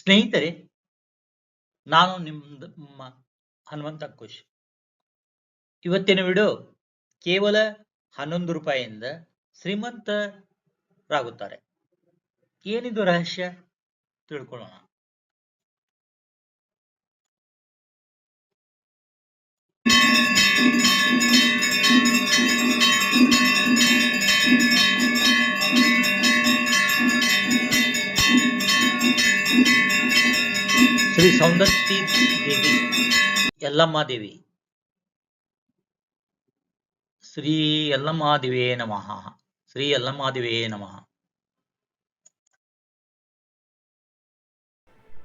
ಸ್ನೇಹಿತರೆ ನಾನು ನಿಮ್ಮ ಹನುಮಂತ ಖುಷ್. ಇವತ್ತಿನ ವಿಡಿಯೋ ಕೇವಲ ಹನ್ನೊಂದು ರೂಪಾಯಿಯಿಂದ ಶ್ರೀಮಂತರಾಗುತ್ತಾರೆ. ಏನಿದು ರಹಸ್ಯ? ತಿಳ್ಕೊಳ್ಳೋಣ. ಶ್ರೀ ಸೌಂದರ್ತಿ ದೇವಿ. ಯಲ್ಲಮ್ಮ ದೇವಿ ಶ್ರೀ ಯಲ್ಲಮ್ಮಾದಿವೇ ನಮಃ. ಶ್ರೀ ಯಲ್ಲಮ್ಮಾದಿವೇ ನಮಃ.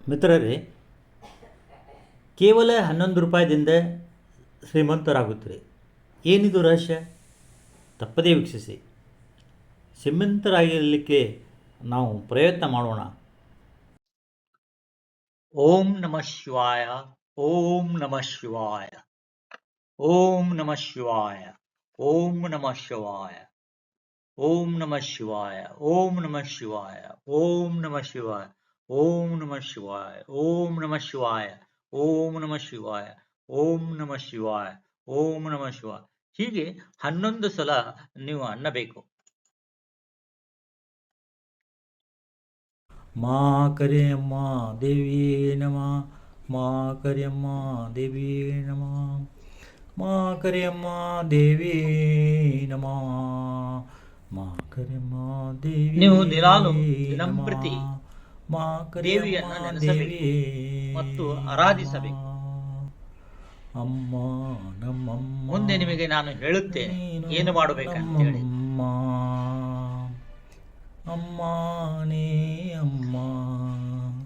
ಮಿತ್ರರೇ, ಕೇವಲ ಹನ್ನೊಂದು ರೂಪಾಯಿದಿಂದ ಶ್ರೀಮಂತರಾಗುತ್ತೀರಿ. ಏನಿದು ರಹಸ್ಯ? ತಪ್ಪದೇ ವೀಕ್ಷಿಸಿ. ಶ್ರೀಮಂತರಾಗಿರಲಿಕ್ಕೆ ನಾವು ಪ್ರಯತ್ನ ಮಾಡೋಣ. ಓಂ ನಮಃ ಶಿವಾಯ ಓಂ ನಮಃ ಶಿವಾಯ ಓಂ ನಮಃ ಶಿವಾಯ ಓಂ ನಮಃ ಶಿವಾಯ ಓಂ ನಮಃ ಶಿವಾಯ ಓಂ ನಮಃ ಶಿವಾಯ ಓಂ ನಮಃ ಶಿವಾಯ ಓಂ ನಮಃ ಶಿವಾಯ ಓಂ ನಮಃ ಶಿವಾಯ ಓಂ ನಮಃ ಶಿವಾಯ ಓಂ ನಮಃ ಶಿವಾಯ ಓಂ ನಮಃ ಶಿವಾಯ ಹೀಗೆ ಹನ್ನೊಂದು ಸಲ ನೀವು ಅನ್ನಬೇಕು ಮಾ ಕರೆಯಮ್ಮ ದೇವಿಯೇ ನಮ ಮಾ ಕರೆಯಮ್ಮ ದೇವಿಯೇ ನಮ ಮಾ ಕರೆಯಮ್ಮ ದೇವಿ ನಮ ಮಾ ಕರೆಯಮ್ಮ ದೇವಿ ನೀವು ದಿನಾಲು. ದಿನಂಪ್ರತಿ ಮಾ ಕರೆಯಮ್ಮ ದೇವಿ ನೆನೆಸಬೇಕು ಮತ್ತು ಆರಾಧಿಸಬೇಕು. ಅಮ್ಮ ನಮ್ಮಮ್ಮ ಮುಂದೆ ನಿಮಗೆ ನಾನು ಹೇಳುತ್ತೇನೆ ಏನು ಮಾಡಬೇಕಂತ ಹೇಳಿ ನಮ್ಮಮ್ಮ. ಅಮ್ಮನೇ ಅಮ್ಮ.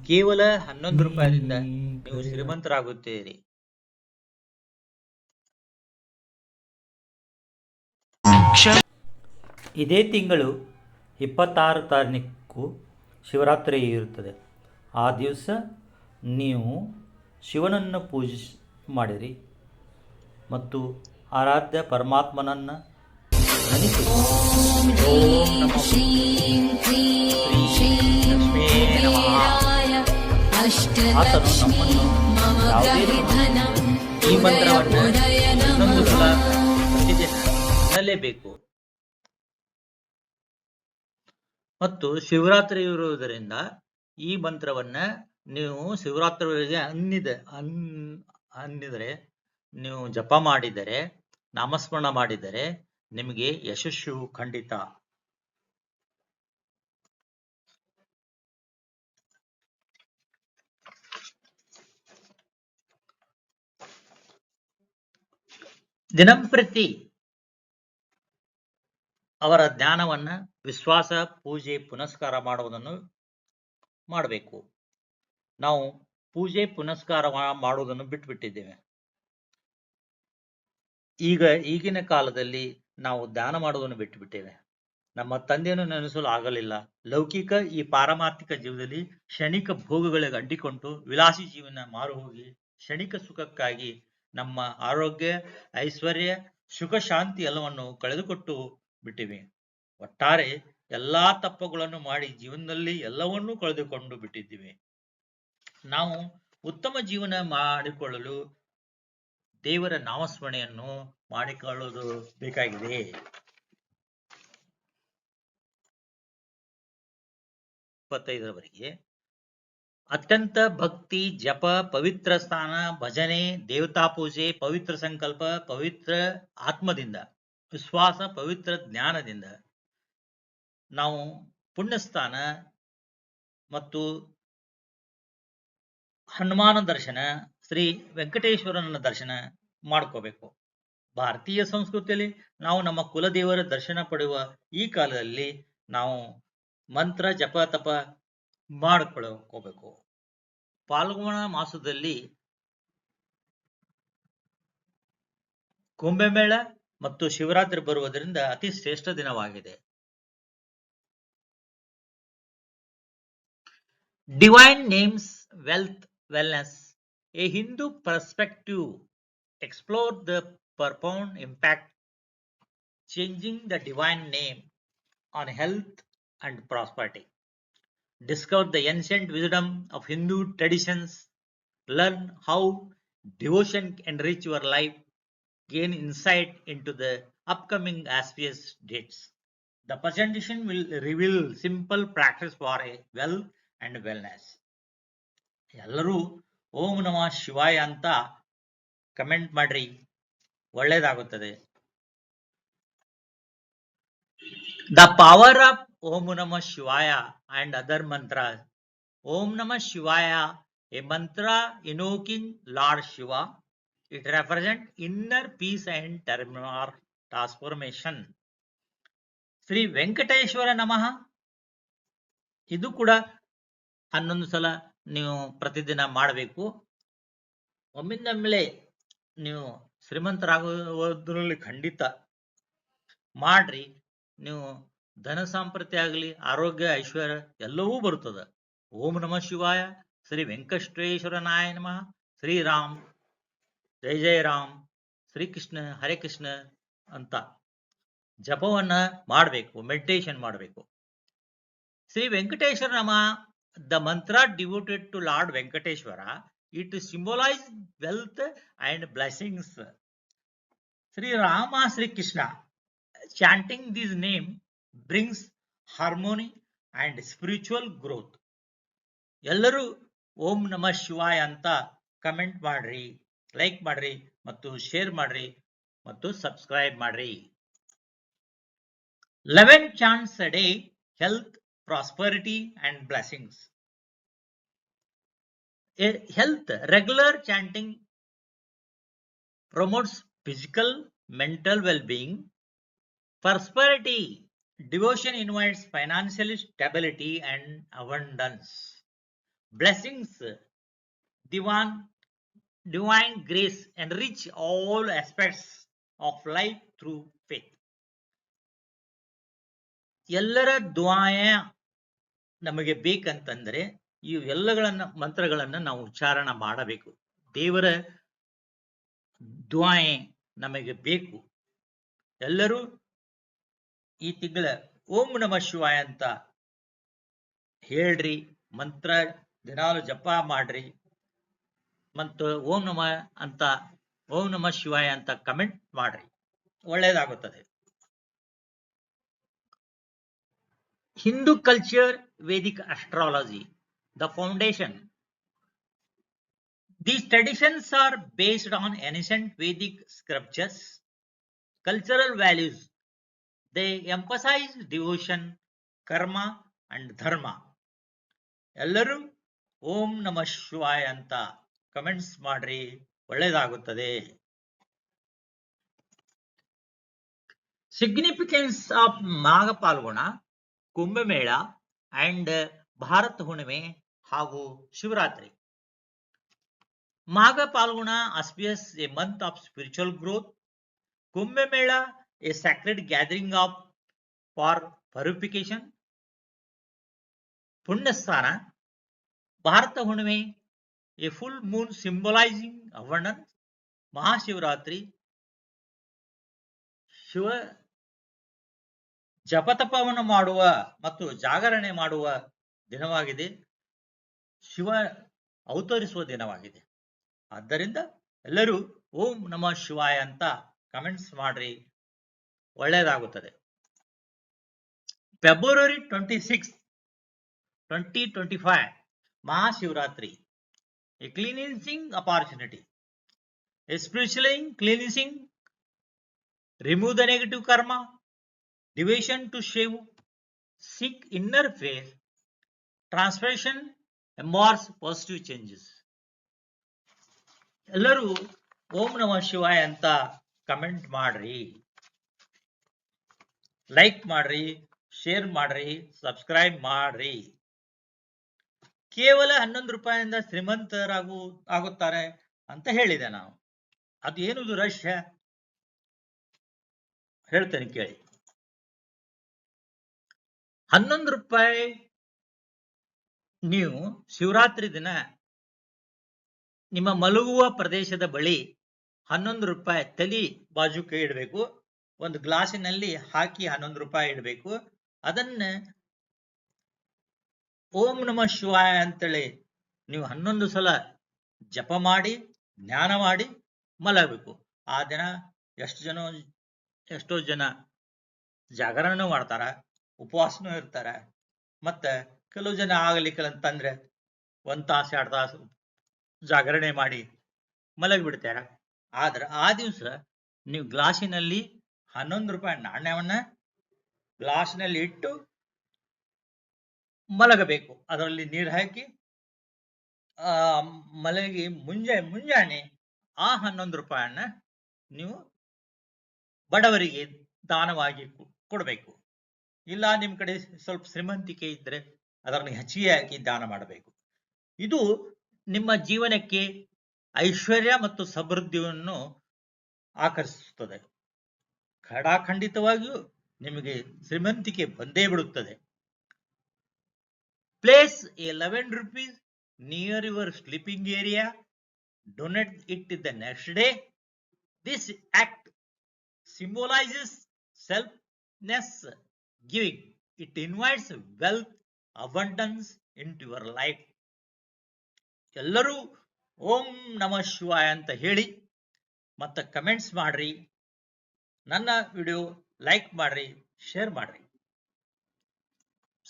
ಕೇವಲ ಹನ್ನೊಂದು ರೂಪಾಯಿಂದ ನೀವು ಶ್ರೀಮಂತರಾಗುತ್ತೀರಿ. ಇದೇ ತಿಂಗಳು ಇಪ್ಪತ್ತಾರು ತಾರೀಕು ಶಿವರಾತ್ರಿ ಇರುತ್ತದೆ. ಆ ದಿವಸ ನೀವು ಶಿವನನ್ನು ಪೂಜೆ ಮಾಡಿರಿ ಮತ್ತು ಆರಾಧ್ಯ ಪರಮಾತ್ಮನನ್ನು ಮತ್ತು ಶಿವರಾತ್ರಿ ಇರುವುದರಿಂದ ಈ ಮಂತ್ರವನ್ನ ನೀವು ಶಿವರಾತ್ರಿವರೆಗೆ ಅನ್ನಿದ, ಅನ್, ಅನ್ನಿದರೆ, ನೀವು ಜಪ ಮಾಡಿದರೆ, ನಾಮಸ್ಮರಣ ಮಾಡಿದರೆ ನಿಮಗೆ ಯಶಸ್ಸು ಖಂಡಿತ. ದಿನಂಪ್ರತಿ ಅವರ ಜ್ಞಾನವನ್ನ ವಿಶ್ವಾಸ, ಪೂಜೆ, ಪುನಸ್ಕಾರ ಮಾಡುವುದನ್ನು ಮಾಡಬೇಕು. ನಾವು ಪೂಜೆ, ಪುನಸ್ಕಾರ ಮಾಡುವುದನ್ನು ಬಿಟ್ಟುಬಿಟ್ಟಿದ್ದೇವೆ ಈಗ ಈಗಿನ ಕಾಲದಲ್ಲಿ ನಾವು ದಾನ ಮಾಡುವುದನ್ನು ಬಿಟ್ಟುಬಿಟ್ಟೇವೆ ನಮ್ಮ ತಂದೆಯನ್ನು ನೆನೆಸಲು ಆಗಲಿಲ್ಲ. ಲೌಕಿಕ ಈ ಪಾರಮಾರ್ಥಿಕ ಜೀವನದಲ್ಲಿ ಕ್ಷಣಿಕ ಭೋಗಗಳಿಗೆ ಅಡ್ಡಿಕೊಂಡು ವಿಲಾಸಿ ಜೀವನ ಮಾರು ಹೋಗಿ ಕ್ಷಣಿಕ ಸುಖಕ್ಕಾಗಿ ನಮ್ಮ ಆರೋಗ್ಯ, ಐಶ್ವರ್ಯ, ಸುಖ, ಶಾಂತಿ ಎಲ್ಲವನ್ನು ಕಳೆದುಕೊಟ್ಟು ಬಿಟ್ಟಿವೆ. ಒಟ್ಟಾರೆ ಎಲ್ಲಾ ತಪ್ಪುಗಳನ್ನು ಮಾಡಿ ಜೀವನದಲ್ಲಿ ಎಲ್ಲವನ್ನೂ ಕಳೆದುಕೊಂಡು ಬಿಟ್ಟಿದ್ದೀವಿ. ನಾವು ಉತ್ತಮ ಜೀವನ ಮಾಡಿಕೊಳ್ಳಲು ದೇವರ ನಾಮಸ್ಮರಣೆಯನ್ನು ಮಾಡಿಕೊಳ್ಳುವುದು ಬೇಕಾಗಿದೆ. ಇಪ್ಪತ್ತೈದರವರೆಗೆ, ಅತ್ಯಂತ ಭಕ್ತಿ, ಜಪ, ಪವಿತ್ರ ಸ್ಥಾನ ಭಜನೆ, ದೇವತಾ ಪೂಜೆ, ಪವಿತ್ರ ಸಂಕಲ್ಪ, ಪವಿತ್ರ ಆತ್ಮದಿಂದ, ವಿಶ್ವಾಸ, ಪವಿತ್ರ ಜ್ಞಾನದಿಂದ ನಾವು ಪುಣ್ಯಸ್ಥಾನ ಮತ್ತು ಹನುಮಾನ ದರ್ಶನ, ಶ್ರೀ ವೆಂಕಟೇಶ್ವರನ ದರ್ಶನ ಮಾಡ್ಕೋಬೇಕು. ಭಾರತೀಯ ಸಂಸ್ಕೃತಿಯಲ್ಲಿ ನಾವು ನಮ್ಮ ಕುಲದೇವರ ದರ್ಶನ ಪಡೆಯುವ ಈ ಕಾಲದಲ್ಲಿ ನಾವು ಮಂತ್ರ ಜಪ ತಪ ಮಾಡ್ಕೊಳ್ಕೋಬೇಕು. ಪಾಲ್ಗುಣ ಮಾಸದಲ್ಲಿ ಕುಂಭಮೇಳ ಮತ್ತು ಶಿವರಾತ್ರಿ ಬರುವುದರಿಂದ ಅತಿ ಶ್ರೇಷ್ಠ ದಿನವಾಗಿದೆ. Divine names wealth wellness a Hindu perspective explore the profound impact changing the divine name on health and prosperity discover the ancient wisdom of Hindu traditions, learn how devotion enrich your life, gain insight into the upcoming auspicious dates. The presentation will reveal simple practice for a well and wellness. ಎಲ್ಲರೂ ಓಂ ನಮಃ ಶಿವಾಯ ಅಂತ comment ಮಾಡ್ರಿ ಒಳ್ಳೇದಾಗುತ್ತದೆ. The power of Om Namah Shivaya and other ಮಂತ್ರ ಓಂ Namah Shivaya a mantra invoking lord Shiva it represent inner peace and ಟರ್ಮಿನಾರ್ transformation Shri Venkateshwara Namah ಇದು ಕೂಡ ಹನ್ನೊಂದು ಸಲ ನೀವು ಪ್ರತಿದಿನ ಮಾಡಬೇಕು. ಒಮ್ಮಿಂದೊಮ್ಮೆಲೆ ನೀವು ಶ್ರೀಮಂತರಾಗುವುದರಲ್ಲಿ ಖಂಡಿತ ಮಾಡ್ರಿ. ನೀವು ಧನ ಸಂಪತ್ತಿ ಆಗಲಿ, ಆರೋಗ್ಯ, ಐಶ್ವರ್ಯ ಎಲ್ಲವೂ ಬರುತ್ತದೆ. ಓಂ ನಮಃ ಶಿವಾಯ. ಶ್ರೀ ವೆಂಕಟೇಶ್ವರ ನಾಯ ನಮಃ. ಶ್ರೀರಾಮ್ ಜೈ ಜೈ ರಾಮ್. ಶ್ರೀಕೃಷ್ಣ ಹರೇ ಕೃಷ್ಣ ಅಂತ ಜಪವನ್ನ ಮಾಡಬೇಕು, ಮೆಡಿಟೇಷನ್ ಮಾಡಬೇಕು. Shri Venkateshwara Nama. The mantra devoted to lord Venkateshwara. It symbolise wealth and blessings Shri Rama Shri Krishna chanting this name brings harmony and spiritual growth. ಎಲ್ಲರೂ ಓಂ ನಮಃ ಶಿವಾಯ ಅಂತ ಕಮೆಂಟ್ ಮಾಡ್ರಿ ಲೈಕ್ ಮಾಡ್ರಿ ಮತ್ತು ಶೇರ್ ಮಾಡ್ರಿ ಮತ್ತು ಸಬ್ಸ್ಕ್ರೈಬ್ ಮಾಡ್ರಿ. Eleven chants a day health prosperity and blessings Health regular chanting promotes physical mental well being Prosperity. Devotion invites financial stability and abundance. Blessings. Divine, divine grace enrich all aspects of life through faith. ಎಲ್ಲರ ದ್ವಾಯ ನಮಗೆ ಬೇಕಂತಂದ್ರೆ ಈ ಎಲ್ಲಗಳನ್ನ ಮಂತ್ರಗಳನ್ನ ನಾವು ಉಚ್ಚಾರಣ ಮಾಡಬೇಕು. ದೇವರ ದ್ವಾಯೆ ನಮಗೆ ಬೇಕು. ಎಲ್ಲರೂ ಈ ತಿಂಗಳ ಓಂ ನಮ ಶಿವಾಯ ಅಂತ ಹೇಳ್ರಿ, ಮಂತ್ರ ದಿನಾಲು ಜಪ ಮಾಡ್ರಿ. ಮತ್ತು ಓಂ ನಮ ಅಂತ, ಓಂ ನಮ ಶಿವಾಯ ಅಂತ ಕಮೆಂಟ್ ಮಾಡ್ರಿ. ಒಳ್ಳೇದಾಗುತ್ತದೆ. Hindu culture Vedic astrology. The foundation. These traditions are based on ancient Vedic scriptures, cultural values, they emphasize devotion, karma and dharma. Ellaru Om ನಮ ಶಿವಾಯ ಅಂತ ಕಮೆಂಟ್ಸ್ ಮಾಡ್ರಿ ಒಳ್ಳೇದಾಗುತ್ತದೆ significance of Magha Phalguna Mela and Bharat Hunnime ಹಾಗೂ Shivaratri. Magha Phalguna auspicious a month of spiritual growth Kumbh Mela a sacred gathering of for purification punyasthana Bharata Hunnime a full moon symbolizing ಅವರ್ಣನ್ ಮಹಾಶಿವರಾತ್ರಿ ಶಿವ ಜಪತಪವನ್ನು ಮಾಡುವ ಮತ್ತು ಜಾಗರಣೆ ಮಾಡುವ ದಿನವಾಗಿದೆ ಶಿವ ಅವತರಿಸುವ ದಿನವಾಗಿದೆ. ಆದ್ದರಿಂದ ಎಲ್ಲರೂ ಓಂ ನಮಃ ಶಿವಾಯ ಅಂತ ಕಮೆಂಟ್ಸ್ ಮಾಡ್ರಿ. ಒಳ್ಳೆಯದಾಗುತ್ತದೆ February twenty six twenty twenty five Mahashivaratri a cleansing opportunity especially cleaning remove the negative karma devotion to Shiva seek inner peace transformation embrace positive changes ಎಲ್ಲರೂ ಓಂ ನಮ ಶಿವಾಯ ಅಂತ ಕಮೆಂಟ್ ಮಾಡ್ರಿ. ಲೈಕ್ ಮಾಡ್ರಿ ಶೇರ್ ಮಾಡ್ರಿ ಸಬ್ಸ್ಕ್ರೈಬ್ ಮಾಡ್ರಿ. ಕೇವಲ ಹನ್ನೊಂದು ರೂಪಾಯಿಂದ ಶ್ರೀಮಂತರಾಗು, ಆಗುತ್ತಾರೆ ಅಂತ ಹೇಳಿದೆ ನಾವು. ಅದು ಏನು ರಹಸ್ಯ? ಹೇಳ್ತೇನೆ ಕೇಳಿ. ಹನ್ನೊಂದು ರೂಪಾಯಿ ನೀವು ಶಿವರಾತ್ರಿ ದಿನ ನಿಮ್ಮ ಮಲಗುವ ಪ್ರದೇಶದ ಬಳಿ ಹನ್ನೊಂದು ರೂಪಾಯಿ ತಲಿ ಬಾಜುಕ ಇಡಬೇಕು. ಒಂದು ಗ್ಲಾಸಿನಲ್ಲಿ ಹಾಕಿ ಹನ್ನೊಂದು ರೂಪಾಯಿ ಇಡಬೇಕು. ಅದನ್ನ ಓಂ ನಮ ಶಿವಾಯ ಅಂತೇಳಿ ನೀವು ಹನ್ನೊಂದು ಸಲ ಜಪ ಮಾಡಿ ಜ್ಞಾನ ಮಾಡಿ ಮಲಗಬೇಕು. ಆ ದಿನ ಎಷ್ಟು ಜನ ಎಷ್ಟೋ ಜನ ಜಾಗರಣೆ ಮಾಡ್ತಾರ, ಉಪವಾಸನೂ ಇರ್ತಾರ, ಮತ್ತೆ ಕೆಲವು ಜನ ಆಗಲಿಕ್ಕಲ್ಲ ಅಂತಂದ್ರೆ ಒಂದ್ ತಾಸು, ಎರಡು ತಾಸು ಜಾಗರಣೆ ಮಾಡಿ ಮಲಗಿ ಬಿಡ್ತಾರ ಆದ್ರೆ ಆ ದಿವಸ ನೀವು ಗ್ಲಾಸಿನಲ್ಲಿ ಹನ್ನೊಂದು ರೂಪಾಯಿ ನಾಣ್ಯವನ್ನ ಗ್ಲಾಸ್ನಲ್ಲಿ ಇಟ್ಟು ಮಲಗಬೇಕು. ಅದರಲ್ಲಿ ನೀರು ಹಾಕಿ, ಆ, ಮಲಗಿ ಮುಂಜಾ, ಮುಂಜಾನೆ ಆ ಹನ್ನೊಂದು ರೂಪಾಯನ್ನ ನೀವು ಬಡವರಿಗೆ ದಾನವಾಗಿ ಕೊಡಬೇಕು. ಇಲ್ಲ ನಿಮ್ ಕಡೆ ಸ್ವಲ್ಪ ಶ್ರೀಮಂತಿಕೆ ಇದ್ರೆ ಅದನ್ನು ಹೆಚ್ಚಿಗೆಯಾಗಿ ದಾನ ಮಾಡಬೇಕು. ಇದು ನಿಮ್ಮ ಜೀವನಕ್ಕೆ ಐಶ್ವರ್ಯ ಮತ್ತು ಸಮೃದ್ಧಿಯನ್ನು ಆಕರ್ಷಿಸುತ್ತದೆ. ಖಡಾಖಂಡಿತವಾಗಿಯೂ ನಿಮಗೆ ಶ್ರೀಮಂತಿಕೆ ಬಂದೇ ಬಿಡುತ್ತದೆ. Place eleven rupees near your sleeping area. Donate it the next day. This act symbolizes ನೆಸ್ giving. It invites wealth, abundance into your life ಎಲ್ಲರೂ ಓಂ ನಮ ಶಿವಾಯ ಅಂತ ಹೇಳಿ ಮತ್ತೆ ಕಮೆಂಟ್ಸ್ ಮಾಡ್ರಿ, ನನ್ನ ವಿಡಿಯೋ ಲೈಕ್ ಮಾಡ್ರಿ ಶೇರ್ ಮಾಡ್ರಿ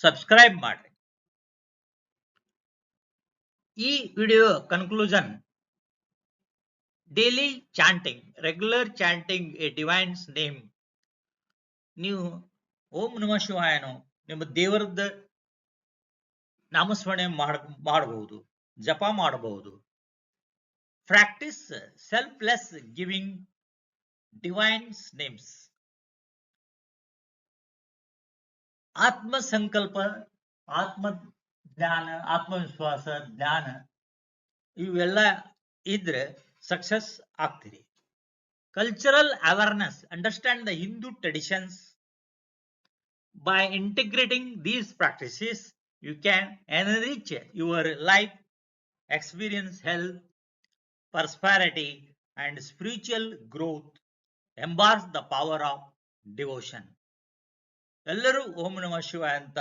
ಸಬ್ಸ್ಕ್ರೈಬ್ ಮಾಡ್ರಿ. ಈ video conclusion daily chanting regular chanting a divines name ನೀವು ಓಂ ನಮ ಶಿವಾಯನು, ನಿಮ್ಮ ದೇವರದ್ದು ನಾಮಸ್ಮರಣೆ ಮಾಡ, ಮಾಡಬಹುದು, ಜಪ ಮಾಡಬಹುದು. Practice selfless giving divines names ಆತ್ಮ ಸಂಕಲ್ಪ ಆತ್ಮ ಜ್ಞಾನ ಆತ್ಮವಿಶ್ವಾಸ, ಜ್ಞಾನ ಇವೆಲ್ಲ ಇದ್ರೆ success ಆಗ್ತೀರಿ. Cultural awareness understand the Hindu traditions by integrating these practices you can enrich your life experience health prosperity and spiritual growth embrace the power of devotion ಎಲ್ಲರೂ ಓಂ ನಮ ಶಿವಾಯ ಅಂತ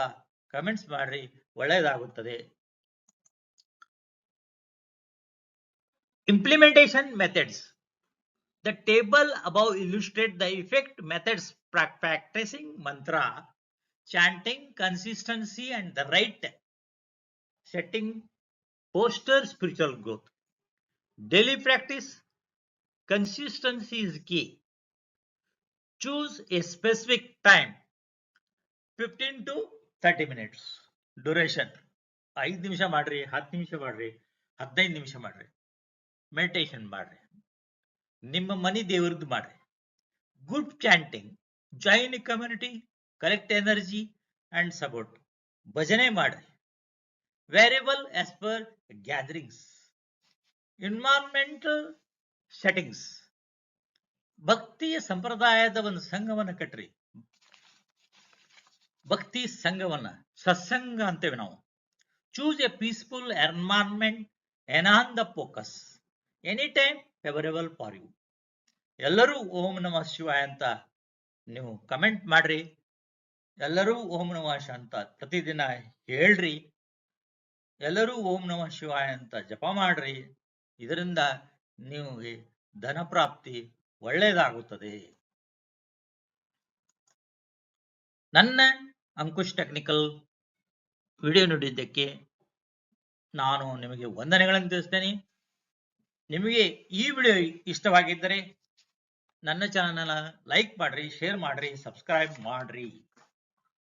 ಕಮೆಂಟ್ಸ್ ಮಾಡ್ರಿ ಒಳ್ಳೆಯದಾಗುತ್ತದೆ Implementation methods. The table above illustrate the effect methods pra- practicing mantra, chanting, consistency, and the right setting foster spiritual growth. Daily practice, consistency is key. Choose a specific time, 15 to 30 minutes. Duration. ಐದು ನಿಮಿಷ ಮಾಡ್ರಿ ಹತ್ತು ನಿಮಿಷ ಮಾಡ್ರಿ ಹದಿನೈದು ನಿಮಿಷ ಮಾಡ್ರಿ meditation ಮಾಡ್ರಿ ನಿಮ್ಮ ಮನಿ ದೇವರದ್ದು ಮಾಡ್ರಿ good chanting join community collect energy and support ಭಜನೆ ಮಾಡ್ರಿ. Variable as per gatherings environmental settings ಭಕ್ತಿಯ ಸಂಪ್ರದಾಯದ ಒಂದು ಸಂಘವನ್ನ ಕಟ್ರಿ. ಭಕ್ತಿ ಸಂಘವನ್ನ, ಸತ್ಸಂಗ ಅಂತೇವೆ ನಾವು. Choose a peaceful environment ಎನಾನ್ the focus any time favourable for you ಎಲ್ಲರೂ ಓಂ ನಮಃ ಶಿವಾಯ ಅಂತ ನೀವು ಕಮೆಂಟ್ ಮಾಡ್ರಿ. ಎಲ್ಲರೂ ಓಂ ನಮಃ ಅಂತ ಪ್ರತಿದಿನ ಹೇಳ್ರಿ. ಎಲ್ಲರೂ ಓಂ ನಮಃ ಶಿವಾಯ ಅಂತ ಜಪ ಮಾಡ್ರಿ. ಇದರಿಂದ ನಿಮಗೆ ಧನ ಪ್ರಾಪ್ತಿ ಒಳ್ಳೆಯದಾಗುತ್ತದೆ. ನನ್ನ ಅಂಕುಶ್ ಟೆಕ್ನಿಕಲ್ ವಿಡಿಯೋ ನೋಡಿದ್ದಕ್ಕೆ ನಾನು ನಿಮಗೆ ವಂದನೆಗಳನ್ನು ತಿಳಿಸ್ತೇನೆ. ನಿಮಗೆ ಈ ವಿಡಿಯೋ ಇಷ್ಟವಾಗಿದ್ದರೆ ನನ್ನ ಚಾನಲ್ ಲೈಕ್ ಮಾಡ್ರಿ, ಶೇರ್ ಮಾಡ್ರಿ, ಸಬ್ಸ್ಕ್ರೈಬ್ ಮಾಡ್ರಿ.